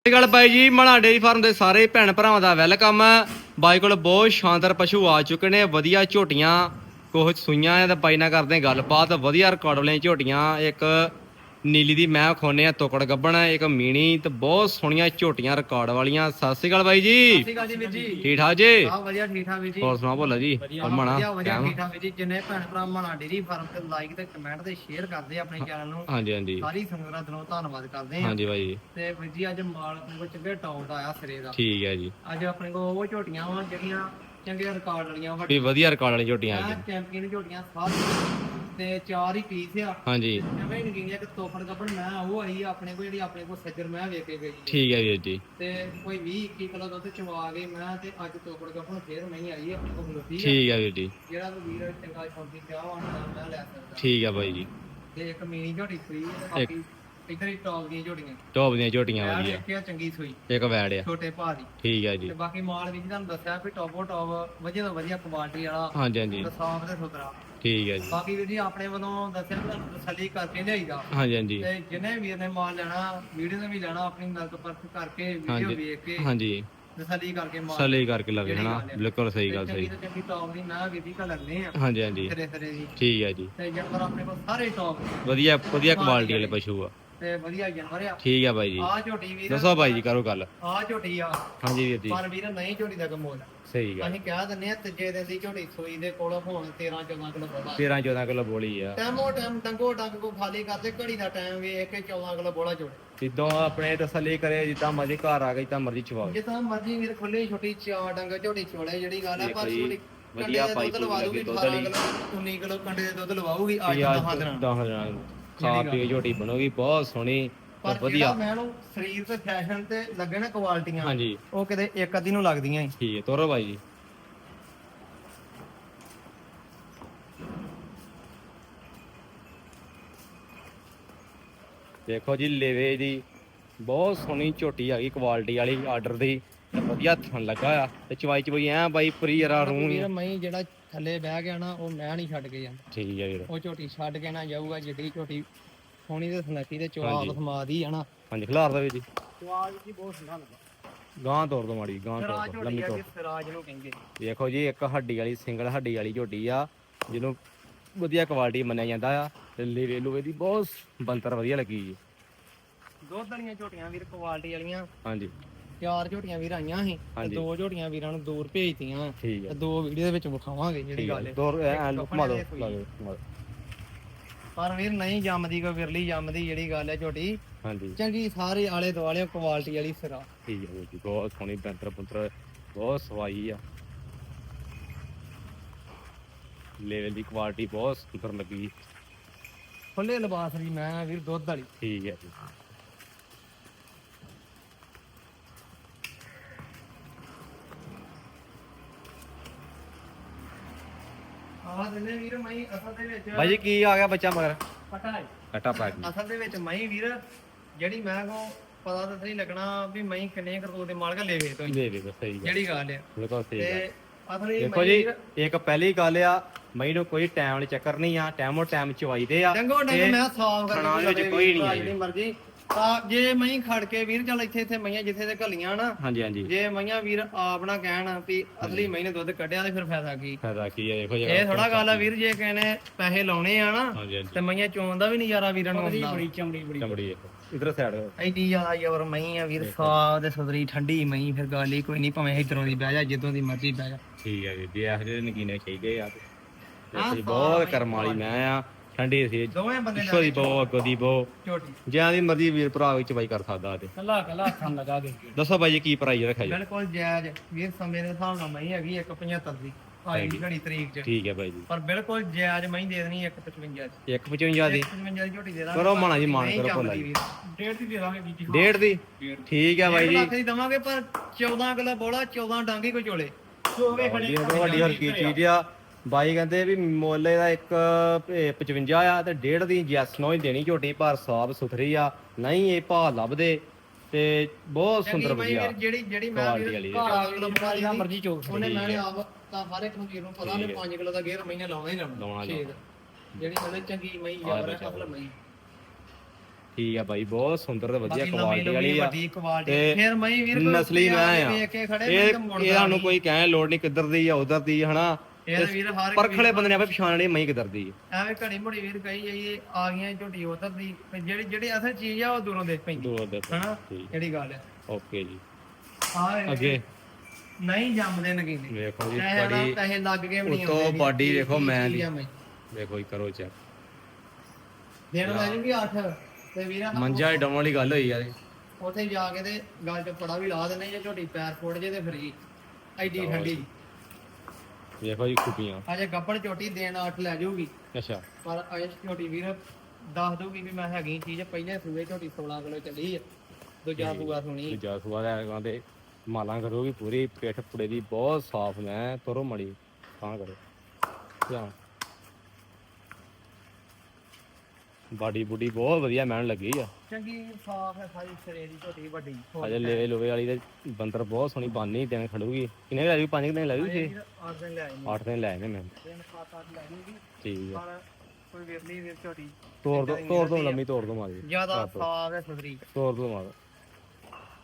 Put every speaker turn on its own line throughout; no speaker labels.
ਸਤਿ ਸ਼੍ਰੀ ਅਕਾਲ ਬਾਈ ਜੀ ਮਣਾ dairy farm ਦੇ ਸਾਰੇ ਭੈਣ ਭਰਾਵਾਂ ਦਾ ਵੈਲਕਮ। ਹੈ ਬਾਈ ਕੋਲ ਬਹੁਤ ਸ਼ਾਨਦਾਰ ਪਸ਼ੂ ਆ ਚੁੱਕੇ ਨੇ, ਵਧੀਆ ਝੋਟੀਆਂ ਕੁਝ ਸੂਈਆਂ ਆ ਤੇ ਬਾਈ ਨਾਲ ਕਰਦੇ ਗੱਲਬਾਤ, ਵਧੀਆ ਰਿਕਾਰਡ ਵਾਲੀਆਂ ਝੋਟੀਆਂ, ਇੱਕ ਨੀਲੀ ਦੀ ਮੈਂ ਖੋਨੇ ਆ ਤੋਕੜ ਗੱਬਣ ਇੱਕ ਮੀਣੀ ਤੇ ਬਹੁਤ ਸੋਹਣੀਆਂ ਝੋਟੀਆਂ ਰਿਕਾਰਡ ਵਾਲੀਆਂ। ਸਤਿ ਸ਼੍ਰੀ ਅਕਾਲ ਬਾਈ ਜੀ।
ਸਤਿ ਜੀ ਵੀਰ ਜੀ।
ਠੀਕ ਠਾਕ ਜੀ?
ਆ ਵਧੀਆ ਠੀਕ ਠਾਕ ਵੀਰ ਜੀ।
ਹੋਰ ਸੁਣਾ ਭੋਲਾ ਜੀ?
ਵਧੀਆ
ਮਣਾ
ਵਧੀਆ ਵਧੀਆ ਠੀਕ ਠਾਕ ਵੀਰ ਜੀ। ਜਿੰਨੇ ਭੈਣ ਭਰਾ ਮਨਾ ਡੇਰੀ ਫਾਰਮ ਤੇ ਲਾਈਕ ਤੇ ਕਮੈਂਟ ਤੇ ਸ਼ੇਅਰ ਕਰਦੇ ਆ ਆਪਣੇ ਚੈਨਲ ਨੂੰ।
ਹਾਂਜੀ ਹਾਂਜੀ।
ਸਾਰੀ ਸੰਗਤ ਦਾ ਦਿਲੋਂ ਧੰਨਵਾਦ ਕਰਦੇ ਆ।
ਹਾਂਜੀ ਬਾਈ ਜੀ।
ਤੇ ਵੀਰ ਜੀ ਅੱਜ ਮਾਲ ਆਪਣੇ ਕੋਲ ਚੰਗੇ ਟੌਪ ਦਾ ਆਇਆ ਸਿਰੇ ਦਾ।
ਠੀਕ ਹੈ ਜੀ।
ਅੱਜ ਆਪਣੇ ਕੋਲ ਉਹ ਝੋਟੀਆਂ ਵਾ ਜਿਹੜੀਆਂ ਚੰਗੇ ਰਿਕਾਰਡ ਵਾਲੀਆਂ
ਵੀ ਵਧੀਆ ਰਿਕਾਰਡ ਵਾਲੀਆਂ ਝੋਟੀਆਂ ਆ
ਵੱਡੀਆਂ
ਜੀ
ਚੈਂਪੀਅਨ ਝੋਟੀਆਂ ਸਾਰੀਆਂ। ਤੇ ਚਾਰ ਹੀ ਪੀਸ ਆ।
ਹਾਂਜੀ।
ਜਿਵੇਂ ਨਗੀਆਂ ਕਿ ਤੋਫੜ ਕੱਪੜ ਮੈਂ ਉਹ ਆਈ ਆ ਆਪਣੇ ਕੋਲ ਜਿਹੜੀ ਆਪਣੇ ਕੋਲ ਸੱਜਰ ਮੈਂ ਵੇਖ ਕੇ ਗਈ
ਠੀਕ ਹੈ ਵੀਰ ਜੀ।
ਤੇ ਕੋਈ 20 21 ਕਿਲੋ ਦੁੱਧ ਚਵਾ ਗਈ ਮੈਂ ਤੇ ਅੱਜ ਤੋਫੜ ਕੱਪੜ ਫੇਰ ਨਹੀਂ ਆਈ ਆ ਆਪਣੇ ਕੋਲ ਆ।
ਠੀਕ ਹੈ ਵੀਰ ਜੀ।
ਜਿਹੜਾ ਕੋਈ ਵੀਰ ਚੰਗਾ ਸ਼ੌਂਕੀ ਪਿਆ ਹੋਣ ਮੈਂ ਲੈ ਸਕਦਾ।
ਠੀਕ ਹੈ ਬਾਈ ਜੀ।
ਤੇ ਇੱਕ ਮੀਨੀ ਝੋਟੀ ਤੇ ਬਾਕੀ ਇਧਰ ਹੀ ਟੌਪ ਦੀਆਂ ਝੋਟੀਆਂ।
ਟੌਪ ਦੀਆਂ ਝੋਟੀਆਂ
ਮੈਂ
ਵਧੀਆ।
ਦੇਖਿਆ ਚੰਗੀ ਸੂਈ
ਇੱਕ ਵੈੜ ਆ।
ਛੋਟੇ ਭਾਅ ਦੀ।
ਠੀਕ ਹੈ ਜੀ।
ਤੇ ਬਾਕੀ ਮਾਲ ਵੀ ਤੁਹਾਨੂੰ ਦੱਸਿਆ ਵੀ ਟੌਪੋ ਟੌਪ ਵਧੀਆ ਤੋਂ ਵਧੀਆ ਕੁਆਲਿਟੀ ਵਾਲਾ
ਹਾਂਜੀ ਹਾਂਜੀ।
ਤੇ ਸਾਫ਼ ਤੇ ਸੁਥਰਾ।
ਠੀਕ ਹੈ ਜੀ।
ਬਾਕੀ ਵੀਰ ਜੀ ਆਪਣੇ ਵੱਲੋਂ ਦੱਸਿਆ ਤੁਹਾਨੂੰ ਤਸੱਲੀ ਕਰਕੇ ਲਿਆਈਦਾ।
ਹਾਂਜੀ ਹਾਂਜੀ।
ਤੇ ਜਿਹਨੇ ਵੀਰ ਨੇ ਮਾਲ ਲੈਣਾ ਵੀਡੀਓ ਨੇ ਵੀ ਲੈਣਾ ਆਪਣੀ ਨਜ਼ਰ ਪਰਖ ਕਰਕੇ ਵੀਡੀਓ। ਵੇਖ ਕੇ
ਹਾਂਜੀ।
ਤਸੱਲੀ ਕਰਕੇ ਮਾਲ
ਸਲੀ ਕਰਕੇ ਲਵੇ ਹਨਾ। ਬਿਲਕੁਲ ਸਹੀ ਗੱਲ ਸਹੀ।
ਤੋਂ ਚੰਗੀ ਟੌਪ ਦੀ ਵੀਰ ਜੀ ਕਾ ਲੈਣੇ ਆ
ਹਾਂਜੀ ਹਾਂਜੀ।
ਸਿਰੇ ਸਿਰੇ ਦੀ
ਠੀਕ ਹੈ ਜੀ।
ਤੇ ਜਾਨਵਰ ਆਪਣੇ ਕੋਲ ਸਾਰੇ ਟੌਪ
ਵਧੀਆ ਵਧੀਆ ਕੁਆਲਿਟੀ ਵਾਲੇ ਪਸ਼ੂ ਆ।
ਤੇ ਵਧੀਆ ਜਾਨਵਰ ਆ
ਠੀਕ ਹੈ ਬਾਈ ਜੀ।
ਆ ਝੋਟੀ ਵੀਰ
ਦੱਸੋ ਬਾਈ ਜੀ ਕਰੋ ਗੱਲ।
ਆ ਝੋਟੀ ਆ।
ਹਾਂਜੀ ਵੀਰ ਜੀ।
ਪਰ ਵੀਰ ਨਹੀਂ ਝੋਟੀ ਦਾ ਕਮੋਲ
ਸਹੀ ਗੱਲ।
ਅਸੀਂ ਕਹਿ ਦਿੰਨੇ ਆ ਤੀਜੇ ਦਿਨ ਦੀ ਝੋਟੀ ਸੂਈ ਦੇ ਕੋਲ ਹੋਣ 13 14 ਕਿਲੋ ਬੋਲਾ।
13 14 ਕਿਲੋ ਬੋਲੀ ਆ।
ਟਾਈਮੋ ਟਾਈਮ ਡੰਗੋ ਡੰਗ ਕੋ ਖਾਲੀ ਕਰਦੇ ਘੜੀ ਦਾ ਟਾਈਮ ਵੇਖ ਕੇ 14 ਕਿਲੋ ਬੋਲਾ ਜੋੜੇ
ਜਿੱਦੋਂ ਆਪਣੇ ਤਸੱਲੀ ਕਰੇ ਜਿੱਦਾਂ ਮਰਜ਼ੀ ਘਰ ਆ ਗਈ ਤਾਂ ਮਰਜ਼ੀ ਚਵਾਓ
ਜਿੱਦਾਂ ਮਰਜ਼ੀ ਵੀਰ ਖੁੱਲੇ ਛੋਟੀ ਚਾਰ ਡੰਗ ਝੋਟੀ ਚੋਲੇ ਜਿਹੜੀ ਗੱਲ ਆ ਪਰ ਛੋਟੀ
ਵਧੀਆ ਪਾਈਪ
ਦੁੱਧ ਲਵਾ ਦੂਗੀ
ਦੁੱਧ
18
ਵਾਲੀ।
ਕਿਲੋ 19 ਕਿਲੋ ਕੰਡੇ ਦੇ ਦੁੱਧ ਲਵਾਉਗੀ
ਪਿਆਜ਼
10 ਦਿਨਾਂ
10 ਦਿਨਾਂ ਖਾ ਪੀ ਝੋਟੀ ਬਣੂਗੀ ਬਹੁਤ ਸੋਹਣੀ
ਪਰ
ਵਧੀਆ।
ਜਿਹੜਾ ਮੈਨੂੰ ਸਰੀਰ ਤੇ ਫੈਸ਼ਨ ਤੇ ਲੱਗੇ ਨਾ ਕੁਆਲਟੀਆਂ
ਹਾਂਜੀ।
ਉਹ ਕਿਤੇ ਇੱਕ ਅੱਧੀ ਨੂੰ ਲੱਗਦੀਆਂ ਹੀ।
ਠੀਕ ਹੈ ਤੋਰੋ ਬਾਈ ਜੀ। ਦੇਖੋ ਜੀ ਲੇਵੇ ਦੀ ਬਹੁਤ ਸੋਹਣੀ ਝੋਟੀ ਆ ਗਈ ਕੁਆਲਿਟੀ ਵਾਲੀ ਆਰਡਰ ਦੀ। ਵਧੀਆ ਥਣ ਲੱਗਾ ਆ। ਤੇ ਚਵਾਈ ਚਵਾਈ ਐ ਬਾਈ ਪਰੀ ਯਾਰਾ ਰੂਹ
ਮੈਂ ਜਿਹੜਾ ਥੱਲੇ ਬਹਿ ਗਿਆ ਨਾ ਉਹ ਮੈਂ ਨਹੀਂ ਛੱਡ ਕੇ ਜਾਂਦਾ।
ਠੀਕ ਹੈ ਵੀਰ।
ਉਹ ਝੋਟੀ ਛੱਡ ਕੇ ਨਾ ਜਾਊਗਾ ਜਿੱਡੀ ਝੋਟੀ ਸੋਹਣੀ ਤੇ ਸੁਨੱਖੀ ਤੇ ਚਵਾਲ
ਹਾਂਜੀ।
ਸਮਾਦੀ ਆ ਨਾ।
ਹਾਂਜੀ ਖਿਲਾਰ ਦੋ ਵੀਰ ਜੀ।
ਚਵਾਲ ਜੀ ਬਹੁਤ ਸੋਹਣਾ ਲੱਗਾ
ਗਾਂ ਤੋਰ ਦੋ ਮਾੜੀ ਗਾਂ ਤੋਰ
ਸਰਾਜ ਝੋਟੀ
ਲੰਮੀ
ਆ
ਤੋਰ
ਜੀ ਸਰਾਜ ਨੂੰ ਕਹਿੰਦੇ।
ਦੇਖੋ ਜੀ ਇੱਕ ਹੱਡੀ ਵਾਲੀ ਸਿੰਗਲ ਹੱਡੀ ਵਾਲੀ ਝੋਟੀ ਆ ਜਿਹਨੂੰ ਵਧੀਆ ਕੁਆਲਿਟੀ ਮੰਨਿਆ ਜਾਂਦਾ ਆ ਤੇ ਲੇਵੇ ਲੂਵੇ ਦੀ ਬਹੁਤ ਬੰਤਰ ਵਧੀਆ ਲੱਗੀ ਜੀ।
ਦੁੱਧ ਵਾਲੀਆਂ ਝੋਟੀਆਂ ਵੀਰ ਕੁਆਲਿਟੀ ਵਾਲੀਆਂ।
ਹਾਂਜੀ।
ਚਾਰ ਝੋਟੀਆਂ ਵੀਰ ਆਈਆਂ ਸੀ ਤੇ
ਹਾਂਜੀ।
ਦੋ ਝੋਟੀਆਂ ਵੀਰਾਂ ਨੂੰ ਦੂਰ ਭੇਜਤੀਆਂ।
ਠੀਕ
ਤੇ ਦੋ ਵੀਡੀਓ ਦੇ ਵਿੱਚ ਵਿਖਾਵਾਂਗੇ ਜਿਹੜੀ ਗੱਲ
ਹੈ। ਦੋ ਐ ਘੁਮਾ ਦੋ ਲਾ ਦਿਓ, ਘੁਮਾ ਦਿਓ।
ਪਰ ਵੀਰ ਨਹੀਂ ਜੰਮਦੀ ਕੋ ਵਿਰਲੀ ਜੰਮਦੀ ਜਿਹੜੀ ਗੱਲ ਹੈ ਝੋਟੀ।
ਹਾਂਜੀ।
ਚੰਗੀ ਸਾਰੇ ਆਲੇ ਦੁਆਲੇ ਕੁਆਲਿਟੀ ਵਾਲੀ ਸਿਰਾ।
ਠੀਕ ਹੈ ਜੀ ਬਹੁਤ ਸੋਹਣੀ ਬੰਤਰ ਪੁੰਤਰ ਬਹੁਤ ਸਵਾਈ ਆ। ਲੈਵਲ ਦੀ ਕੁਆਲਿਟੀ ਬਹੁਤ ਸੁੰਦਰ ਲੱਗੀ।
ਖੁੱਲੇ ਲਿਬਾਸ ਦੀ ਮੈਂ ਵੀਰ ਦੁੱਧ ਵਾਲੀ।
ਠੀਕ ਹੈ ਜੀ।
ਆਹ ਦਿਨੇ ਵੀਰ ਮੈਂ ਅਸਲ ਦੇ ਵਿੱਚ
ਬਾਈ ਜੀ ਕੀ ਆ ਗਿਆ ਬੱਚਾ ਮਗਰ?
ਪਤਾ ਹੈ।
ਕਟਾ ਪਾ ਕੇ।
ਅਸਲ ਦੇ ਵਿੱਚ ਮੈਂ ਵੀਰ ਜਿਹੜੀ ਮੈਂ ਕੋ ਪਤਾ ਤਾਂ ਨਹੀਂ ਲੱਗਣਾ ਵੀ ਮੈਂ ਕਿੰਨੇ ਕਰਤੂਤ ਦੇ ਮਾਲਕ ਲੈਵੇ ਤੋਂ ਹੀ।
ਦੇ ਦੇ ਸਹੀ ਗੱਲ।
ਜਿਹੜੀ ਗੱਲ ਹੈ
ਬਿਲਕੁਲ ਸਹੀ ਗੱਲ।
ਤੇ ਅਸਲੀ
ਦੇਖੋ ਜੀ ਇੱਕ ਪਹਿਲੀ ਗੱਲ ਆ ਮਈ ਨੂੰ ਕੋਈ ਟਾਈਮ ਵਾਲੀ ਚੱਕਰ ਨਹੀਂ ਆ ਟਾਈਮੋ ਟਾਈਮ ਚਵਾਈਦੇ ਆ।
ਡੰਗੋ ਡੰਗ
ਤੇ
ਮੈਂ ਸਾਫ਼
ਖਾਣਾ ਦੇ ਵਿੱਚ ਕੋਈ ਨਹੀਂ ਹੈ
ਮਰਜ਼ੀ ਆ ਜੇ ਮੈਂ ਖੜ ਕੇ ਵੀਰ ਚੱਲ ਇੱਥੇ ਇੱਥੇ ਮਈਆਂ ਜਿੱਥੇ ਤੇ ਘੱਲੀਆਂ ਨਾ
ਹਾਂਜੀ ਹਾਂਜੀ।
ਜੇ ਮਈਆਂ ਵੀਰ ਆਪ ਨਾ ਕਹਿਣ ਵੀ ਅਸਲੀ ਮਈ ਨੇ ਦੁੱਧ ਕੱਢਿਆ ਤੇ ਫਿਰ ਫਾਇਦਾ ਕੀ?
ਫਾਇਦਾ ਕੀ ਹੈ ਦੇਖੋ ਜੀ
ਇਹ ਥੋੜਾ ਗੱਲ ਆ ਵੀਰ ਜੇ ਕਹਿੰਨੇ ਪੈਸੇ ਲਾਉਣੇ ਆ ਨਾ
ਹਾਂਜੀ ਹਾਂਜੀ।
ਤੇ ਮਈਆਂ ਚੋਣ ਦਾ ਵੀ ਨਜ਼ਾਰਾ ਵੀਰਾਂ ਨੂੰ ਆਉਂਦਾ।
ਚਮੜੀ ਬੜੀ। ਚਮੜੀ ਦੇਖੋ ਇਧਰ ਸਾਈਡ
ਐਡੀ ਜ਼ਿਆਦਾ ਯਾਰ ਮਈ ਆ ਵੀਰ ਸਾਹ ਤੇ ਸੁਧਰੀ ਠੰਡੀ ਮਈ ਫਿਰ ਗੱਲ ਹੀ ਕੋਈ ਨਹੀਂ ਭਾਵੇਂ ਇਧਰੋਂ ਦੀ ਬਹਿ ਜਾ ਜਿੱਦੋਂ ਦੀ ਮਰਜ਼ੀ ਬਹਿ ਜਾ।
ਠੀਕ ਹੈ ਜੀ ਜੀ ਇਹੋ ਜਿਹੇ ਨਗੀਨੇ ਚਾਹੀਦੇ ਆ ਤੇ ਬਹੁਤ ਕਰਮ ਵਾਲੀ ਮੈਂ ਆ। ਠੰਡੀ ਸੀ।
ਦੋਵੇਂ ਬੰਦੇ
ਪਿੱਛੋਂ ਦੀ ਬਹੁਤ ਅੱਗੋਂ ਦੀ ਬਹੁਤ
ਝੋਟੀ
ਜਿਆਂ ਦੀ ਮਰਜ਼ੀ ਵੀਰ ਭਰਾ ਵਿੱਚ ਬਾਈ ਕਰ ਸਕਦਾ ਤੇ।
ਕੱਲਾ ਕੱਲਾ ਹੱਥਾਂ ਲਗਾ ਦੇ
ਦੱਸੋ ਬਾਈ ਜੀ ਕੀ ਪ੍ਰਾਈਸ ਰੱਖਿਆ ਜੀ?
ਬਿਲਕੁਲ ਜਾਇਜ਼। ਵੀਰ ਸਮੇਂ ਦੇ ਹਿਸਾਬ ਨਾਲ ਮਈ ਹੈਗੀ 175 ਦੀ ਆਈ ਘੜੀ ਤਰੀਕ ਚ।
ਠੀਕ ਹੈ ਬਾਈ ਜੀ।
ਪਰ ਬਿਲਕੁਲ ਜਾਇਜ਼ ਮਈ ਦੇ ਦੇਣੀ 155 ਦੀ।
155 ਦੀ?
155 ਦੀ ਝੋਟੀ ਦੇ ਦਾਂਗੇ।
ਕਰੋ ਮਾਣਾ ਜੀ ਮਾਣ
ਨਹੀਂ
ਕਰੋ ਭੋਲਾ ਜੀ
ਡੇਢ ਦੀ ਦੇ ਦਾਂਗੇ ਬੀਜੀ
ਡੇਢ ਦੀ? ਠੀਕ ਹੈ ਬਾਈ ਜੀ।
ਲੱਖ ਦੀ ਦਵਾਂਗੇ ਪਰ 14 ਕਿਲੋ ਬੋਲਾ 14 ਡਾਂਗੀ ਕੋ ਚੋਲੇ। ਚੋਵੇ
ਵੱਡੀ ਤੋਂ ਵੱਡੀ ਹਲਕੀ ਚੀਜ਼ ਆ। ਬਾਈ ਕਹਿੰਦੇ ਵੀ ਮੁੱਲ ਇਹਦਾ ਇੱਕ ਇਹ 55 ਆ ਤੇ ਡੇਢ ਦੀ ਜੈਸ ਨੋ ਹੀ ਦੇਣੀ ਝੋਟੀ ਪਰ ਸਾਫ਼ ਸੁਥਰੀ ਆ ਨਹੀਂ ਇਹ ਭਾਅ ਲੱਭਦੇ ਤੇ ਬਹੁਤ ਸੁੰਦਰ ਵਧੀਆ
ਜਿਹੜੀ ਜਿਹੜੀ ਮੈਂ ਘਰ ਕਿਲੋ ਬਣਾ ਲਿਆ ਮਰਜ਼ੀ ਚੋਕ ਉਹਨੇ
ਠੀਕ
ਮੈਂ ਆਪ ਤਾਂ ਹਰ ਇੱਕ ਨੂੰ ਵੀਰ ਨੂੰ ਪਤਾ ਨੇ 5 ਕਿਲੋ ਦਾ ਗੇਰ ਮਹੀਨੇ ਲਾਉਣਾ ਹੀ
ਲਾਉਣਾ।
ਦਾ। ਜਿਹੜੀ ਮਤਲਬ ਚੰਗੀ ਮਈ ਯਾਰ ਹੈ ਅਸਲ ਮਈ
ਠੀਕ ਆ ਬਾਈ ਬਹੁਤ ਸੁੰਦਰ ਤੇ ਵਧੀਆ ਕੁਆਲਿਟੀ ਵਾਲੀ ਆ। ਤੇ
ਫਿਰ ਮਈ ਵੀਰ
ਨਸਲੀ ਮੈਂ ਆ।
ਵੇਖ ਕੇ ਖੜੇ
ਇਹ
ਨਹੀਂ ਤਾਂ ਮੁੜਦਾ
ਇਹ ਸਾਨੂੰ
ਨਹੀਂ।
ਕੋਈ ਕਹਿਣ ਲੋੜ ਨਹੀਂ ਕਿੱਧਰ ਦੀ ਆ ਉਧਰ ਦੀ ਆ, ਹਨਾ?
ਇਹ ਤਾਂ ਵੀਰ ਹਰ ਇੱਕ
ਪਰਖਲੇ ਬੰਦੇ ਨੇ ਆਪੇ ਪਛਾਣਨੇ ਮਈ ਕਿੱਧਰ ਦੀ।
ਐਵੇਂ ਘੜੀ ਮੁੜੀ ਵੀਰ ਕਹੀ ਜਾਈਏ ਆ ਗਈਆਂ ਝੋਟੀ ਉਧਰ ਦੀ ਤੇ ਜਿਹੜੀ ਜਿਹੜੀ ਅਸਲ ਚੀਜ਼ ਆ ਉਹ ਦੂਰੋਂ ਦੇਖ ਪੈਂਦੀ।
ਦੋ ਦੇ
ਹਨਾ?
ਠੀਕ।
ਜਿਹੜੀ ਗੱਲ ਹੈ
ਓਕੇ ਜੀ।
ਆ
ਅੱਗੇ।
ਨਹੀਂ ਜੰਮਦੇ ਨਗੀਨੇ।
ਵੇਖੋ ਜੀ ਬੜੀ
ਪੈਸੇ ਲੱਗ ਗਏ ਵੀ ਨਹੀਂ
ਉੱਤੋਂ
ਆਉਂਦੇ।
ਬਾਡੀ
ਕੀ-
ਵੇਖੋ
ਕੀ
ਮੈਂ ਦੀ।
ਮੈਂ।
ਵੇਖੋ ਜੀ ਕਰੋ ਚੈੱਕ।
ਦਿਨ ਲੈ ਜੂਗੀ 8 ਤੇ ਵੀਰਾ
ਮੰਜਾ ਡਾਉਣ ਵਾਲੀ ਗੱਲ ਹੋਈ ਯਾਰ।
ਉੱਥੇ ਜਾ ਕੇ ਤੇ ਗੱਲ ਚ ਪੜਾ ਵੀ ਲਾ ਦਿੰਦੇ ਜੇ ਝੋਟੀ ਪੈਰ ਫੋੜ ਜੇ ਤੇ ਫਰੀ। ਐਡੀ ਠੰਡੀ।
ਵੇਖੋ ਜੀ ਖੁੱਪੀਆਂ
ਅਜੇ ਗੱਪਣ ਝੋਟੀ ਦੇਣ 8 ਲੈ ਜਾਊਗੀ।
ਅੱਛਾ।
ਪਰ ਅਜੇ ਝੋਟੀ ਵੀਰ ਦੱਸ ਦਊਗੀ ਵੀ ਮੈਂ ਹੈਗੀ ਚੀਜ਼ ਪਹਿਲੇ ਸੂਏ ਝੋਟੀ 16 ਕਿਲੋ ਚੱਲੀ ਆ ਦੂਜਾ ਸੂਆ ਸੁਣੀ।
ਦੂਜਾ ਸੁਆ ਦਾ ਕਹਿੰਦੇ ਮਾਲਾਂ ਕਰੋਗੀ ਪੂਰੀ ਪਿੱਠ ਪੁੜੇ ਦੀ ਬਹੁਤ ਸਾਫ਼ ਮੈਂ ਤੁਰੋ ਮੜੀ ਤਾਂ ਕਰੋ। ਧਿਆਨ। ਬਾਡੀ ਬੁੱਡੀ ਬਹੁਤ ਵਧੀਆ ਮੈਨ ਲੱਗੀ ਆ।
ਚੰਗੀ ਸਾਫ਼ ਹੈ ਸਾਰੀ ਸਰੇ ਦੀ ਝੋਟੀ ਵੱਡੀ।
ਅਜੇ ਲੇਵੇ ਲੋਵੇ ਵਾਲੀ ਤੇ ਬੰਦਰ ਬਹੁਤ ਸੋਹਣੀ ਬਾਨੀ ਦਿਨ ਖੜੂਗੀ। ਕਿੰਨੇ ਲੈ ਜੂ? ਪੰਜ ਕੁ ਦਿਨ ਲੈ ਜੂ ਛੇ
8 ਦਿਨ ਲੈ ਆਈ
8 ਦਿਨ ਲੈ ਆਏ ਨੇ ਮੈਂ
ਦਿਨ 7-8 ਲੈ ਜੂਗੀ
ਠੀਕ ਆ।
ਪਰ ਕੋਈ ਵੇਰਲੀ ਵੀਰ ਝੋਟੀ
ਤੋੜ ਦੋ ਤੋੜ ਦੋ ਲੰਮੀ ਤੋੜ ਦੋ ਮਾਰੀ
ਜ਼ਿਆਦਾ ਸਾਫ਼ ਹੈ ਸੁਧਰੀ
ਤੋੜ ਦੋ ਮਾਰ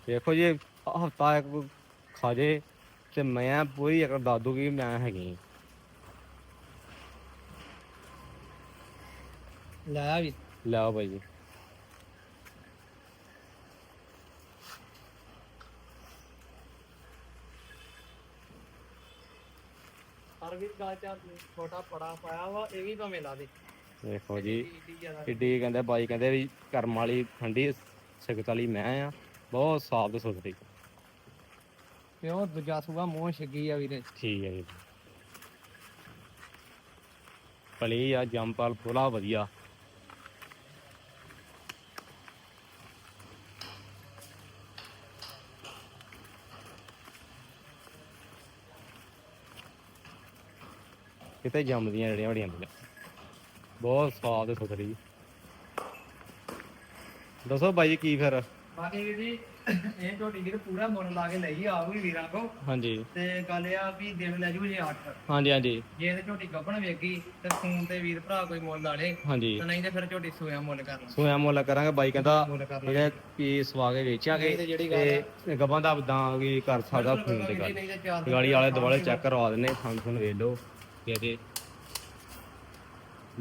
ਦੇਖੋ ਜੀ ਹਫਤਾ ਇੱਕ ਖਾ ਜੇ ਤੇ ਮੈਂ ਪੂਰੀ ਇੱਕ ਦੱਸ ਦੂਗੀ ਮੈਂ ਹੈਗੀ।
ਲੈ ਵੀ।
ਲਿਆਓ ਭਾਈ ਜੀ।
ਪਰ ਵੀ ਗੱਲ ਚ ਛੋਟਾ ਪੜਾ ਪਾਇਆ ਵਾ ਇਹ ਵੀ ਭਾਵੇਂ ਲਾ ਦੇ।
ਦੇਖੋ ਜੀ
ਏਡੀ ਜ਼ਿਆਦਾ।
ਕਿੱਡੀ ਕਹਿੰਦੇ ਬਾਈ ਕਹਿੰਦੇ ਵੀ ਕਰਮ ਵਾਲੀ ਠੰਡੀ ਵਾਲੀ ਮੈਂ ਆ ਬਹੁਤ ਸਾਫ਼ ਤੇ ਸੁਥਰੀ।
ਉਹ ਦੂਜਾ ਸੂਆ ਮੂੰਹ ਛੱਗੀ ਆ ਵੀਰੇ।
ਠੀਕ ਹੈ ਜੀ। ਭਲੀ ਆ ਜੰਪਾਲ ਪੂਰਾ ਵਧੀਆ। ਕਿਤੇ ਜੰਮਦੀਆਂ ਜਿਹੜੀਆਂ ਵੱਡੀਆਂ ਹੁੰਦੀਆਂ। ਬਹੁਤ ਸਵਾਦ ਤੇ ਸੁਥਰੀ। ਦੱਸੋ ਬਾਈ ਜੀ ਕੀ ਫਿਰ?
ਬਾਕੀ ਵੀਰ ਜੀ ਇਹ ਝੋਟੀ ਵੀਰ ਪੂਰਾ ਮੁੱਲ ਲਾ ਕੇ ਲਈ ਆਊਗੀ ਵੀਰਾਂ ਕੋ
ਹਾਂਜੀ।
ਤੇ ਗੱਲ ਇਹ ਆ ਵੀ ਦਿਨ ਲੈ ਜੂ ਜੇ 8
ਹਾਂਜੀ ਹਾਂਜੀ।
ਜੇ ਤੇ ਝੋਟੀ ਗੱਭਣ ਵੇਗੀ ਤੇ ਫੋਨ ਤੇ ਵੀਰ ਭਰਾ ਕੋਈ ਮੁੱਲ ਲਾ ਲੇ।
ਹਾਂਜੀ।
ਤੇ ਨਹੀਂ ਤੇ ਫਿਰ ਝੋਟੀ ਸੋਇਆ ਮੁੱਲ
ਸੋਇਆ ਕਰਾਂਗੇ। ਬਾਈ ਕਹਿੰਦਾ
ਕਰ
ਕੀ ਸਵਾਗੇ ਵੇਚਾਂਗੇ
ਨਹੀਂ ਤੇ ਜਿਹੜੀ ਗੱਲ
ਤੇ ਗਬਾਂ ਦਾ ਬਦਾਂ ਵੀ ਕਰ ਸਕਦਾ ਫੋਨ ਤੇ ਗੱਲ।
ਨਹੀਂ ਤੇ ਚਾਰ ਦਿਨ
ਗਾੜੀ ਵਾਲੇ ਦੁਆਲੇ ਚੈੱਕ ਕਰਵਾ ਦਿੰਨੇ ਫੰਕਸ਼ਨ ਫੁਨ ਵੇਖ ਲਓ। ਕਿ ਇਹਦੇ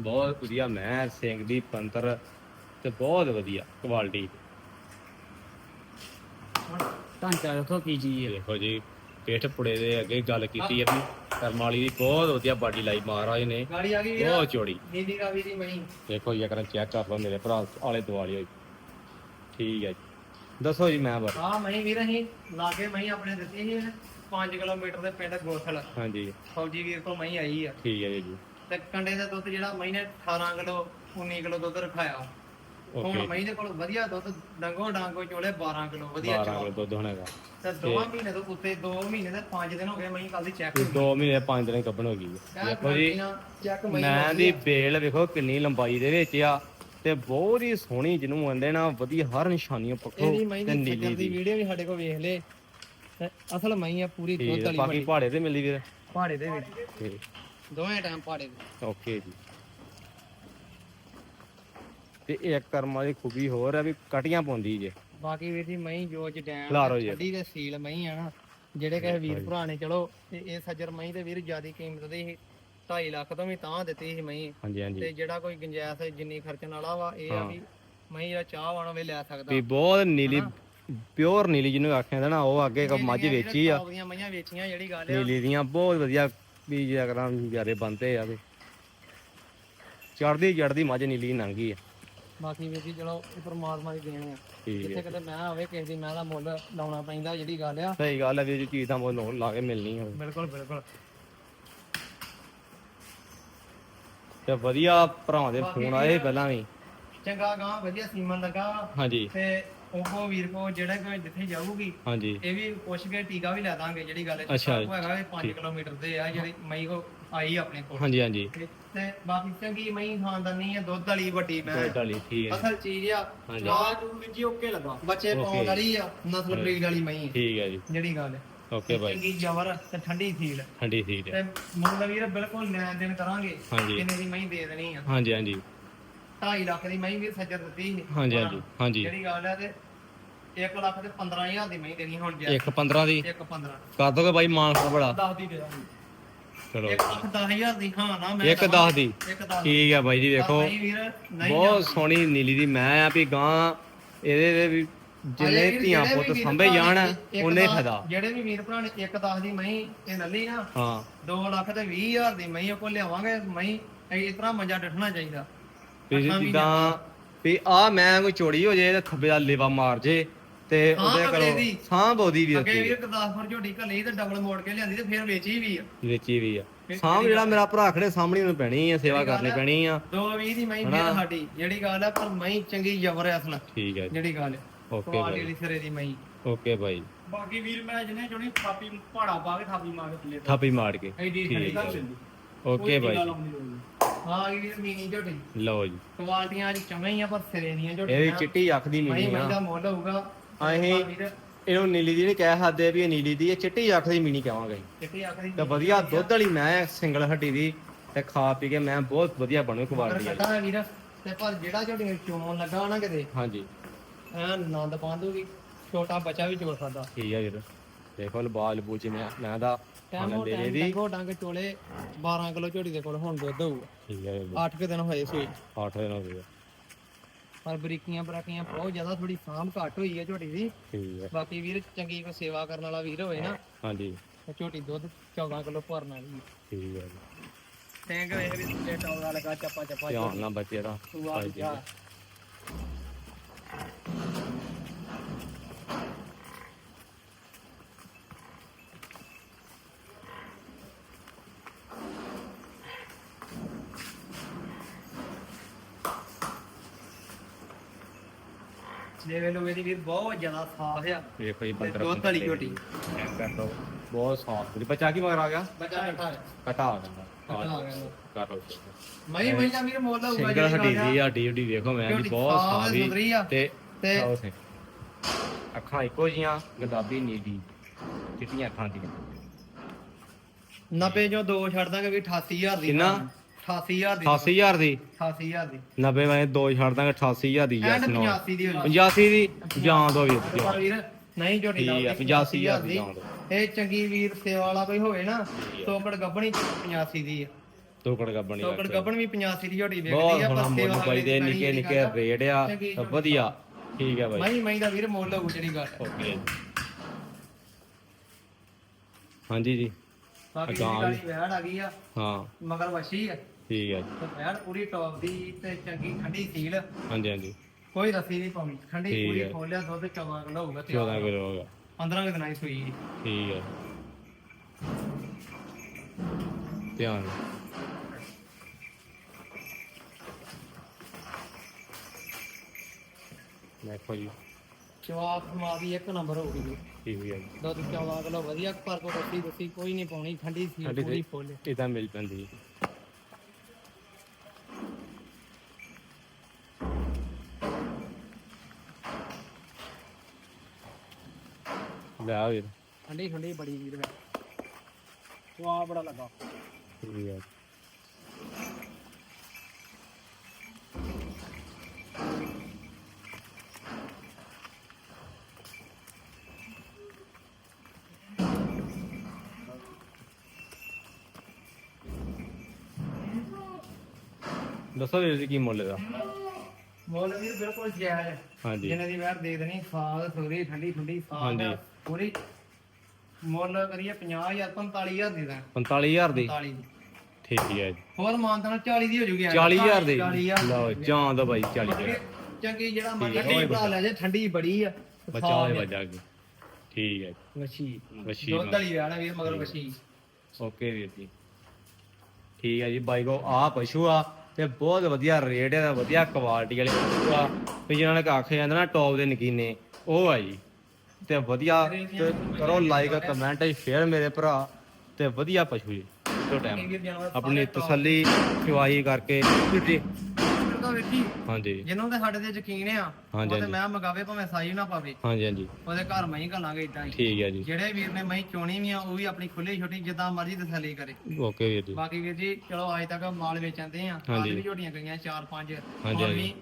ਬਹੁਤ ਵਧੀਆ ਮੈਂ ਸਿੰਘ ਦੀ ਪੰਤਰ ਤੇ ਬਹੁਤ ਵਧੀਆ ਕੁਆਲਿਟੀ
ਢਾਂਚਾ ਦੇਖੋ ਕੀ ਚੀਜ਼ ਹੈ।
ਦੇਖੋ ਜੀ ਪੇਠ ਪੁੜੇ ਦੇ ਅੱਗੇ ਗੱਲ ਕੀਤੀ ਆ ਵੀ ਕਰਮ ਵਾਲੀ ਦੀ ਬਹੁਤ ਵਧੀਆ ਬਾਡੀ ਲਾਈ ਮਹਾਰਾਜ ਨੇ।
ਗਾੜੀ ਆ ਗਈ ਵੀਰ
ਬਹੁਤ ਚੌੜੀ।
ਕਾਵੀ ਦੀ
ਦੇਖੋ ਜੀ ਅਗਰ ਚੈੱਕ ਕਰ ਲਓ ਮੇਰੇ ਭਰਾ ਆਲੇ ਦੁਆਲੇ ਹੋਈ। ਠੀਕ ਹੈ ਜੀ। ਦੱਸੋ ਜੀ ਮੈਂ ਬਰ
ਹਾਂ ਮਈ ਵੀਰ ਅਸੀਂ ਲਾਗੇ ਮਈ ਆਪਣੇ ਦਿੱਤੀ ਸੀ। 5 ਕਿਲੋਮੀਟਰ ਦੇ ਪਿੰਡ ਗੋਥਲ
ਹਾਂਜੀ।
ਫੌਜੀ ਵੀਰ ਕੋਲ ਮਈ ਆਈ ਆ।
ਠੀਕ ਹੈ ਜੀ
ਤੇ ਕੰਡੇ ਦਾ ਦੁੱਧ ਜਿਹੜਾ ਨੇ 18 ਕਿਲੋ 19 ਕਿਲੋ ਦੁੱਧ ਰਖਾਇਆ। ਹੁਣ ਮਈ ਦੇ ਕੋਲ ਵਧੀਆ ਦੁੱਧ ਡੰਗੋ ਡਾਂਗੋ ਚੋਲੇ 12 ਕਿਲੋ ਵਧੀਆ
12
ਚਵਾ
ਕਿਲੋ ਦੁੱਧ ਹੋਣਾਗਾ
ਤੇ 2 ਮਹੀਨੇ ਤੋਂ ਉੱਤੇ 2 ਮਹੀਨੇ ਤੇ 5 ਦਿਨ ਹੋ ਗਏ ਮਈ ਕੱਲ ਦੀ ਚੈੱਕ
ਦੋ ਮਹੀਨੇ ਪੰਜ ਦਿਨ ਕੱਢਣ ਹੋ ਗਈ। ਹੈ। ਦੇਖੋ ਜੀ ਮੈਂ ਦੀ ਬੇਲ ਵੇਖੋ ਕਿੰਨੀ ਲੰਬਾਈ ਦੇ ਵਿੱਚ ਆ ਤੇ ਬਹੁਤ ਹੀ ਸੋਹਣੀ ਜਿਹਨੂੰ ਕਹਿੰਦੇ ਨਾ ਵਧੀਆ ਹਰ ਨਿਸ਼ਾਨੀਆਂ ਪੱਖੋਂ
ਮਈ
ਤੇ
ਦੀ
ਨੀਲੀ
ਦੀ
ਦੀ
ਵੀਡੀਓ ਵੀ ਸਾਡੇ ਕੋਲ ਵੇਖ ਲੇ। ਤੇ ਅਸਲ ਮਈ ਆ ਪੂਰੀ ਦੁੱਧ
ਠੀਕ
ਵਾਲੀ
ਬਾਕੀ ਪਹਾੜੇ ਤੇ ਮਿਲਦੀ ਵੀਰ?
ਪਹਾੜੇ ਦੇ ਵਿੱਚ।
ਠੀਕ।
ਦੋਵੇਂ ਟਾਈਮ ਪਹਾੜੇ ਦੇ।
ਓਕੇ ਜੀ। ਤੇ ਇੱਕ ਕਰਮ ਵਾਲੀ ਖੂਬੀ ਹੋਰ ਆ ਵੀ ਕਟੀਆਂ ਪਾਉਂਦੀ ਜੇ।
ਬਾਕੀ ਵੀਰ ਜੀ ਮਈ ਜੋ ਚ ਡੈਮ
ਜੀ।
ਦੇ ਸੀਲ ਮਈ ਆ ਨਾ ਜਿਹੜੇ ਕਹੇ ਵੀਰ ਭਰਾ ਨੇ ਚਲੋ ਤੇ ਇਹ ਸੱਜਰ ਮਈ ਤੇ ਵੀਰ ਜਿਆਦੀ ਕੀਮਤ ਦੀ ਸੀ 2.5 ਲੱਖ ਤੋਂ ਵੀ ਤਾਂ ਦਿੱਤੀ ਸੀ ਮਈ
ਹਾਂਜੀ
ਤੇ
ਹਾਂਜੀ
ਜਿਹੜਾ ਕੋਈ ਗੁੰਜਾਇਸ਼ ਹੈ ਜਿੰਨੀ ਖਰਚਣ ਵਾਲਾ ਵਾ ਇਹ ਆ
ਹਾਂ।
ਵੀ ਮਈ ਜਿਹੜਾ ਚਾਹ ਵਾਣਾ ਵੀ ਲੈ ਸਕਦਾ।
ਵੀ ਬਹੁਤ ਨੀਲੀ ਪਿਓਰ ਨੀਲੀ ਜਿਹਨੂੰ ਆਖਿਆ ਜਾਂਦਾ ਨਾ ਉਹ ਅੱਗੇ ਮੱਝ ਵੇਚੀ ਆ।
ਟੌਪ ਦੀਆਂ ਮਈਆਂ ਵੇਚੀਆਂ ਜਿਹੜੀ ਗੱਲ ਆ।
ਨੀਲੀ ਦੀਆਂ ਬਹੁਤ ਵਧੀਆ ਵੀ ਜਗਰਾਂ ਜਿਆਰੇ ਬੰਦੇ ਆ ਵੀ ਚੜਦੀ ਚੜਦੀ ਮੱਝ ਨੀਲੀ ਨੰਗੀ ਆ।
ਬਾਕੀ ਵੀਰ ਜੀ ਚਲੋ ਇਹ ਪਰਮਾਤਮਾ ਦੀ ਦੇਣ ਆ।
ਠੀਕ
ਜਿੱਥੇ
ਹੈ
ਕਿਤੇ ਮੈਂ ਹੋਵੇ ਕਿਸੇ ਦੀ ਮੈਂ ਦਾ ਮੁੱਲ ਲਾਉਣਾ ਪੈਂਦਾ ਜਿਹੜੀ ਗੱਲ ਆ।
ਸਹੀ ਗੱਲ ਹੈ ਵੀ ਜੇ ਚੀਜ਼ ਦਾ ਮੁੱਲ ਲਾ ਕੇ ਮਿਲਣੀ ਹੋਵੇ
ਬਿਲਕੁਲ ਬਿਲਕੁਲ।
ਤੇ ਵਧੀਆ ਭਰਾਵਾਂ ਦੇ ਫੋਨ ਆਏ ਪਹਿਲਾਂ ਵੀ।
ਚੰਗਾ ਗਾਂ ਵਧੀਆ ਸੀਮਨ ਲੱਗਾ।
ਹਾਂਜੀ।
ਤੇ ਉਹ ਵੀਰ ਕੋ ਜਿਹੜਾ ਕੋਈ ਜਿੱਥੇ ਜਾਊਗੀ
ਹਾਂਜੀ।
ਇਹ ਵੀ ਪੁੱਛ ਕੇ ਟੀਕਾ ਵੀ ਲੈ ਦਾਂਗੇ ਜਿਹੜੀ ਗੱਲ ਹੈ
ਅੱਛਾ
ਉਹ ਹੈਗਾ 5 ਕਿਲੋਮੀਟਰ ਦੇ ਆ ਜਿਹੜੀ ਮਈ ਕੋ ਆਈ ਆਪਣੇ ਕੋਲ।
ਹਾਂਜੀ ਹਾਂਜੀ।
ਤੇ- ਤੇ ਬਾਕੀ ਚੰਗੀ ਮਈ ਖਾਨਦਾਨੀ ਆ ਦੁੱਧ ਵਾਲੀ ਵੱਡੀ ਮੈਂ।
ਦੋ ਢਾਲੀ ਠੀਕ ਹੈ।
ਅਸਲ ਚੀਜ਼ ਆ
ਹਾਂਜੀ।
ਟੂ ਵੀ ਜੀ ਓਕੇ ਲੱਗਾ। ਬੱਚੇ
Okay।
ਪਾਉਣ ਵਾਲੀ ਆ ਨਸਲ ਬਰੀਡ ਵਾਲੀ ਮਈ ਆ,
ਠੀਕ ਹੈ ਜੀ।
ਜਿਹੜੀ ਗੱਲ ਹੈ
ਓਕੇ ਬਾਈ।
ਚੰਗੀ ਜਵਰ ਤੇ ਠੰਡੀ ਫੀਲ
ਠੰਡੀ ਸੀਟ ਹੈ
ਤੇ ਵੀਰ ਬਿਲਕੁਲ ਲੈਣ ਦੇਣ ਕਰਾਂਗੇ।
ਹਾਂਜੀ।
ਕਿੰਨੇ ਦੀ ਮਈ ਦੇ ਦੇਣੀ ਆ।
ਹਾਂਜੀ ਹਾਂਜੀ।
2.5 ਲੱਖ ਦੀ ਮਹੀਂ ਵੀਰ ਸੱਜਰ ਦਿੱਤੀ ਸੀ।
ਹਾਂਜੀ ਹਾਂਜੀ ਹਾਂਜੀ।
ਜਿਹੜੀ ਗੱਲ ਹੈ ਤੇ 1 ਲੱਖ ਤੇ 15000 ਦੀ ਮਹੀਂ ਦੇਣੀ ਹੁਣ ਜੇ
ਇੱਕ 15 ਦੀ?
1 15
ਕਰ ਦੋਗੇ ਬਾਈ ਮਾਨਸਾ ਬੜਾ?
10 ਦੀ ਦੇ ਦਾਂਗੇ।
ਚਲੋ।
1 ਲੱਖ 10000 ਦੀ ਹਾਂ ਨਾ ਮੈਂ
ਇੱਕ 10 ਦੀ?
ਇੱਕ 10
ਠੀਕ ਆ ਬਾਈ ਜੀ
ਨਹੀਂ ਵੀਰ ਨਹੀਂ
ਬਹੁਤ ਸੋਹਣੀ ਨੀਲੀ ਦੀ ਮੈਂ ਆ ਵੀ ਗਾਂ ਇਹਦੇ ਦੇ ਵੀ ਜਿੰਨੇ ਧੀਆਂ ਪੁੱਤ ਸੰਭੇ ਜਾਣ ਉਹਨੇ ਫਾਇਦਾ।
ਜਿਹੜੇ ਵੀ ਵੀਰ ਭਰਾ ਨੇ 1 10 ਦੀ ਮਹੀਂ ਇਹ ਲੱਲੀ ਨਾ
ਹਾਂ।
2 ਲੱਖ ਤੇ 20000 ਦੀ ਮਹੀਂ ਕੋ ਲਿਆਵਾਂਗੇ ਮਹੀਂ ਇਸ ਤਰ੍ਹਾਂ ਮੰਜਾ ਡੱਠਣਾ ਚਾਹੀਦਾ।
ਵੀ ਜਿੱਦਾਂ ਵੀ ਆ ਮੈਂ ਕੋਈ ਚੋੜੀ ਹੋ ਜੇ ਤੇ ਖੱਬੇ ਦਾ ਲੇਵਾ ਮਾਰ ਜੇ ਤੇ
ਹਾਂ,
ਉਹਦੇ
ਅਗਲੇ
ਕਰੋ
ਦੀ।
ਸਾਹ ਬੋਦੀ ਵੀ
ਅੱਗੇ
ਉੱਤੇ
ਵੀਰ ਗੁਰਦਾਸਪੁਰ ਝੋਟੀ ਘੱਲੀ ਤੇ ਡਬਲ ਮੋੜ ਕੇ ਲਿਆਂਦੀ ਤੇ ਫਿਰ ਵੇਚੀ ਵੀ ਆ।
ਵੇਚੀ ਵੀ ਆ। ਸਾਹ ਜਿਹੜਾ ਮੇਰਾ ਭਰਾ ਖੜੇ ਸਾਹਮਣੇ ਨੂੰ ਪੈਣੀ ਆ ਸੇਵਾ ਕਰਨੀ ਪੈਣੀ ਆ।
ਦੋ ਵੀਹ ਦੀ ਮਹੀਂ ਵੀਰ ਸਾਡੀ ਜਿਹੜੀ ਗੱਲ ਹੈ ਪਰ ਮਹੀਂ ਚੰਗੀ ਜ਼ਬਰ ਹੈ ਅਸਲ
ਠੀਕ ਹੈ ਜੀ।
ਜਿਹੜੀ ਗੱਲ
ਓਕੇ
ਕੁਆਲੀ
ਬਾਈ।
ਵਾਲੀ ਸਿਰੇ ਦੀ ਮਹੀਂ।
ਓਕੇ ਬਾਈ।
ਬਾਕੀ ਵੀਰ ਮੈਂ ਜਿਹਨੇ ਚੋਣੀ ਥਾਪੀ ਪਹਾੜਾ ਪਾ ਕੇ ਥਾਪੀ ਮਾਰ ਕੇ ਥੱਲੇ
ਥਾਪੀ ਮਾਰ ਕੇ।
ਐਡੀ
ਠੀਕ ਹੈ ਓਕੇ ਬਾਈ।
ਹਾਂ ਵੀਰ ਮੀਨੀ ਝੋਟੀ।
ਲਓ ਜੀ।
ਕੁਆਲਟੀਆਂ ਅੱਜ ਚਵੇਂ ਹੀ ਆ ਪਰ ਸਿਰੇ ਦੀਆਂ
ਇਹ
ਝੋਟੀਆਂ
ਵੀ ਚਿੱਟੀ ਅੱਖ ਦੀ
ਮਹੀਂ
ਮੀਣੀ
ਮਹੀਂ
ਆ।
ਦਾ ਮੁੱਲ ਹੋਊਗਾ।
ਅਸੀਂ
ਵੀਰ
ਇਹਨੂੰ ਨੀਲੀ ਦੀ ਨਹੀਂ ਕਹਿ ਸਕਦੇ ਵੀ ਇਹ ਨੀਲੀ ਦੀ ਇਹ ਚਿੱਟੀ ਅੱਖ ਦੀ ਮੀਣੀ ਕਹਾਂਗੇ।
ਚਿੱਟੀ ਆਖਰੀ
ਤੇ ਵਧੀਆ ਦੁੱਧ ਵਾਲੀ ਮੈਂ ਸਿੰਗਲ ਹੱਡੀ ਦੀ ਤੇ ਖਾ ਪੀ ਕੇ ਮੈਂ ਬਹੁਤ ਵਧੀਆ ਬਣੂ ਕੁਆਲਿਟੀ
ਵੀਰ ਤੇ ਪਰ ਜਿਹੜਾ ਝੋਟੀ ਚੋਣ ਲੱਗਾ ਨਾ ਕਿਤੇ
ਹਾਂਜੀ।
ਐ ਆਨੰਦ ਪਾਉਂਦੂਗੀ ਛੋਟਾ ਬੱਚਾ ਵੀ ਚੋਲ ਸਕਦਾ।
ਠੀਕ ਹੈ ਵੀਰ। ਦੇਖੋ ਲਬਾਲ ਬੂਚ ਮੈਂ ਮੈਂ ਦਾ
ਟਾਈਮ
ਦੇ ਦੀ
ਡੰਗੋ ਡੰਗ ਚੋਲੇ 12 ਕਿਲੋ ਝੋਟੀ ਦੇ ਕੋਲ ਹੁਣ ਦੁੱਧ ਹੋਊਗਾ।
ਠੀਕ ਹੈ ਵੀਰ
8 ਕਿ ਦਿਨ ਹੋਏ ਸੂਈ
8 ਦਿਨ ਹੋ ਗਏ।
ਪਰ ਬਰੀਕੀਆਂ ਬਰਾਕੀਆਂ ਬਹੁਤ ਜ਼ਿਆਦਾ ਥੋੜੀ ਸਾਂਭ ਘੱਟ ਹੋਈ ਹੈ ਝੋਟੀ ਦੀ।
ਠੀਕ ਹੈ।
ਬਾਕੀ ਵੀਰ ਚੰਗੀ ਕੋ ਸੇਵਾ ਕਰਨ ਵਾਲਾ ਵੀਰ ਹੋਵੇ ਨਾ
ਹਾਂਜੀ।
ਝੋਟੀ ਦੁੱਧ 14 ਕਿਲੋ ਭਰਨ ਵਾਲੀ
ਠੀਕ ਹੈ
ਟੈਂਕ ਵੇਖ ਵੀ ਟੌਲਾ ਲਗਾ ਚੱਪਾ ਚੱਪਾ
ਧਿਆਨ ਨਾਲ ਬੱਚੇ ਦਾ।
ਤੂੰ ਆ ਜਾ ਦੇਵੇ ਲੋ ਇਹਦੀ ਵੀਰ ਬਹੁਤ ਜ਼ਿਆਦਾ ਸਾਫ਼ ਆ।
ਵੇਖੋ ਜੀ
ਤੇ
ਬੰਦਰ
ਦੁੱਧ ਵਾਲੀ ਝੋਟੀ।
ਕਰ ਦੋ ਬਹੁਤ ਸਾਫ਼। ਬੱਚਾ ਕੀ ਮਗਰ ਆ ਗਿਆ?
ਬੱਚਾ ਬੈਠਾ ਹੈ
ਕਟਾ ਆ ਗਿਆ
ਆ।
ਕਰ ਲਓ
ਮਈ ਮਈ ਦਾ ਵੀਰ ਮੋਲ ਹੋਊਗਾ
ਸਿੰਗਲ ਹੱਡੀ ਦੀ ਹੱਡੀ ਹੱਡੀ ਵੇਖੋ ਮੈਂ
ਝੋਟੀ
ਬਹੁਤ
ਸਾਫ਼
ਸਾਫੀ
ਸੁਥਰੀ ਆ।
ਤੇ
ਤੇ
ਆਓ ਸੇ ਅੱਖਾਂ ਇੱਕੋ ਜੀਆਂ ਗਦਾਬੀ ਨੀਲੀ। ਚਿੱਟੀਆਂ ਅੱਖਾਂ ਦੀਆਂ।
90 ਚੋਂ ਦੋ ਛੱਡ ਦਾਂਗੇ ਵੀ 88000 ਦੀ
ਕਿੰਨਾ?
88000 ਦੀ।
88000 ਦੀ?
88000 ਦੀ।
90 ਵਾਲੇ ਦੋ ਛੱਡ ਦਾਂਗੇ 88000 ਦੀ ਯੈਸ ਨੋ।
85 ਦੀ ਹੋ ਜਾਊ।
85 ਦੀ? ਜਾਂ ਦੋ ਵੀਰ ਜੀ।
ਪਰ ਵੀਰ ਨਹੀਂ ਝੋਟੀ
ਠੀਕ ਆ,
ਲਾਉਂਦੀ।
85,000 ਦੀ ਜਾਣ ਦਿਓ।
ਇਹ ਚੰਗੀ ਵੀਰ ਸੇਵਾ ਵਾਲਾ ਕੋਈ ਹੋਵੇ ਨਾ ਤੋਕੜ ਗੱਬਣੀ 85 ਦੀ ਆ।
ਤੋਕੜ ਗੱਬਣੀ
ਤੋਕੜ ਗੱਬਣ ਵੀ 85 ਦੀ ਝੋਟੀ ਵੇਚਦੀ ਆ ਪਰ ਸੇਵਾ
ਬਾਈ ਦੇ ਨਿੱਕੇ
ਦੀ
ਨਿੱਕੇ
ਗੱਲ ਆ।
ਆ। ਵਧੀਆ। ਠੀਕ ਹੈ ਬਾਈ।
ਮਹੀਂ ਮਹੀਂ ਦਾ ਵੀਰ ਮੁੱਲ ਹੋਊ ਜਿਹੜੀ ਗੱਲ।
ਓਕੇ ਹਾਂਜੀ ਜੀ।
ਬਾਕੀ ਜਿਹੜੀ ਗਾੜੀ ਵੈੜ ਆ ਗਈ ਆ
ਹਾਂ।
ਮਗਰ ਵਸ਼ੀ ਆ।
ਠੀਕ ਹੈ ਜੀ।
ਵੈੜ ਪੂਰੀ ਟੌਪ ਦੀ ਤੇ ਚੰਗੀ ਠੰਡੀ ਸੀਲ।
ਹਾਂਜੀ ਹਾਂਜੀ।
ਕੋਈ ਰੱਸੀ ਨਹੀਂ ਪਾਉਣੀ। ਠੰਡੀ
ਠੀਕ
ਪੂਰੀ
ਹੈ।
ਖੋਲਿਆ ਦੁੱਧ 14 ਕਿਲੋ ਹੋਊਗਾ ਤੇ
14 ਕਿਲੋ ਹੋ ਗਿਆ
15 ਕਿ ਦਿਨਾਂ ਦੀ ਸੂਈ ਜੀ।
ਠੀਕ ਹੈ ਧਿਆਨ ਨਾਲ। ਦੇਖੋ ਜੀ।
ਜਵਾਬ ਮਾਰੀ ਇੱਕ ਨੰਬਰ ਹੋਊਗੀ ਜੀ।
ਠੀਕ ਹੈ ਜੀ।
ਦੁੱਧ 14 ਕਿਲੋ ਵਧੀਆ ਪਰ ਕੋ ਰੱਸੀ ਦੱਸੀ ਕੋਈ ਨਹੀਂ ਪਾਉਣੀ। ਠੰਡੀ ਸੀ
ਠੰਡੀ
ਪੂਰੀ। ਫੁੱਲ
ਇਦਾਂ ਮਿਲ ਪੈਂਦੀ ਹੈ ਲੈ ਆ ਵੀਰ।
ਠੰਡੀ ਠੰਡੀ ਬੜੀ ਵੀਰ ਜਵਾਬ ਬੜਾ ਲੱਗਾ।
ਠੀਕ ਹੈ ਦੱਸੋ ਵੀਰ ਜੀ ਕੀ ਮੁੱਲ ਦਾ
ਮੁੱਲ ਵੀਰ ਬਿਲਕੁਲ ਜਾਇਜ਼ ਹੈ।
ਹਾਂਜੀ।
ਜਿਹਨੇ ਦੀ ਵੈਰ ਦੇ ਦੇਣੀ ਸਾਗ ਸੂਰੀ ਠੰਡੀ ਠੰਡੀ ਸਾਗ
ਹਾਂਜੀ।
ਪੂਰੀ। ਮੁੱਲ ਕਰੀਏ 50000 45000 ਦੇ ਦਾਂ।
45000 ਦੀ?
45 ਦੀ।
ਠੀਕ ਹੈ ਜੀ।
ਹੋਰ ਮਾਨਤਨਾ 40 ਦੀ ਹੋ ਜੂਗੀ।
40000 ਦੀ?
40000
ਲਓ ਜਾਂ ਦਾ ਬਾਈ 40000
ਚੰਗੀ ਜਿਹੜਾ ਮਰਜ਼ੀ। ਠੰਡੀ ਭਰਾ ਲੈ ਜੇ ਠੰਡੀ ਬੜੀ ਆ
ਬੱਚਾ ਹੋਏ ਵੱਜਾ ਕੇ ਠੀਕ ਹੈ ਜੀ।
ਵਸ਼ੀ
ਵਸ਼ੀ
ਦੁੱਧ ਵਾਲੀ ਵੈਣ ਆ ਵੀਰ ਮਗਰ ਵਸ਼ੀ
ਓਕੇ ਵੀਰ ਜੀ। ਠੀਕ ਹੈ ਜੀ ਬਾਈ ਕੋ ਆ ਪਸ਼ੂ ਆ ਤੇ ਬਹੁਤ ਵਧੀਆ ਰੇਟ ਹੈ ਵਧੀਆ ਕੁਆਲਿਟੀ ਵਾਲੇ ਪਸ਼ੂ ਆ। ਤੇ ਜਿਹਨਾਂ ਨੇ ਆਖੇ ਜਾਂਦੇ ਨਾ ਟੌਪ ਦੇ ਨਕੀਨੇ ਉਹ ਆ ਜੀ। ਤੇ ਵਧੀਆ ਤੇ ਕਰੋ ਲਾਈਕ ਕਮੈਂਟ ਸ਼ੇਅਰ ਮੇਰੇ ਭਰਾ। ਤੇ ਵਧੀਆ ਪਸ਼ੂ ਜੀ ਟੋ ਟਾਈਮ
ਵੀਰ ਜਾਨਵਰ
ਆਪਣੀ ਤਸੱਲੀ ਚਵਾਈ ਕਰਕੇ।
ਵੇਖੀ?
ਹਾਂਜੀ।
ਜਿਹਨੂੰ ਤੇ ਸਾਡੇ ਤੇ ਯਕੀਨ ਆ
ਹਾਂਜੀ,
ਉਹ ਤੇ ਮੈਂ ਮਗਾਵੇ ਭਾਵੇਂ ਸਾਈ ਨਾ ਪਾਵੇ।
ਹਾਂਜੀ ਹਾਂਜੀ।
ਉਹਦੇ ਘਰ ਮੈਂ ਹੀ ਘਲਾਂਗੇ ਇਦਾਂ ਹੀ।
ਠੀਕ ਹੈ ਜੀ।
ਜਿਹੜੇ ਵੀਰ ਨੇ ਮੈਂ ਚੋਣੀ ਵੀ ਆ ਉਹ ਵੀ ਆਪਣੀ ਖੁੱਲੀ ਛੋਟੀ ਜਿੱਦਾਂ ਮਰਜ਼ੀ ਤਸੱਲੀ ਕਰੇ।
ਓਕੇ ਵੀਰ ਜੀ।
ਬਾਕੀ ਵੀਰ ਜੀ ਚਲੋ ਅੱਜ ਤੱਕ ਮਾਲ ਵੇਚਾਂਦੇ ਆ
ਹਾਂਜੀ।
ਵੀ ਝੋਟੀਆਂ ਗਈਆਂ 4-5
ਹਾਂਜੀ,
ਹੋਰ ਵੀ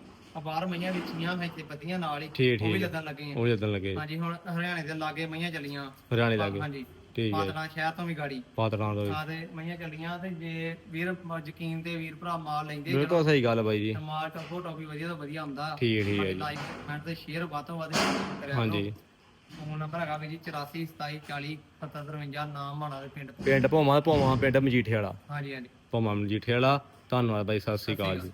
ਬਾਹਰ ਮਈਆਂ ਵੇਚੀਆਂ ਇੱਥੇ ਬੱਦੀਆਂ ਨਾਲ ਹੀ।
ਠੀਕ
ਉਹ ਵੀ
ਠੀਕ
ਲੱਦਾਂ ਲੱਗੀਆਂ
ਉਹ ਜਦੋਂ ਲੱਗੇ
ਹਾਂਜੀ ਹੁਣ ਹਰਿਆਣੇ ਦੇ ਲਾਗੇ ਮਈਆਂ ਚੱਲੀਆਂ।
ਹਰਿਆਣੇ ਲੱਗੇ।
ਹਾਂਜੀ।
ਠੀਕ ਹੈ।
ਪਾਤਨਾ ਸ਼ਹਿਰ ਤੋਂ ਵੀ ਗਾੜੀ।
ਪਾਤੜਾਂ ਤੋਂ ਵੀ।
ਆ ਤੇ ਮਈਆਂ ਚੱਲੀਆਂ ਤੇ ਜੇ ਵੀਰ ਯਕੀਨ ਤੇ ਵੀਰ ਭਰਾ ਮਾਲ ਲੈਂਦੇ
ਬਿਲਕੁਲ ਸਹੀ ਗੱਲ ਬਾਈ ਜੀ।
ਤੇ ਮਾਲ ਟੋਪੋ ਟੋਪੀ ਵਧੀਆ ਤੋਂ ਵਧੀਆ ਹੁੰਦਾ।
ਠੀਕ ਹੈ, ਠੀਕ ਹੈ ਜੀ।
ਲਾਈਕ ਕਮੈਂਟ ਤੇ ਸ਼ੇਅਰ ਵੱਧ ਤੋਂ ਵੱਧ ਕਰਿਆ
ਹਾਂਜੀ।
ਫੋਨ ਨੰਬਰ ਹੈਗਾ ਵੀ ਜੀ 84 27 40 77 ਨਾਮ ਮਾਣਾ ਦੇ ਪਿੰਡ
ਪਿੰਡ ਭੋਮਾ ਭੋਮਾ ਪਿੰਡ ਮਜੀਠੇ ਵਾਲਾ।
ਹਾਂਜੀ ਹਾਂਜੀ।
ਭੋਮਾ ਮਜੀਠੇ ਵਾਲਾ। ਧੰਨਵਾਦ ਬਾਈ ਸਤਿ ਸ੍ਰੀ ਅਕਾਲ। ਜੀ।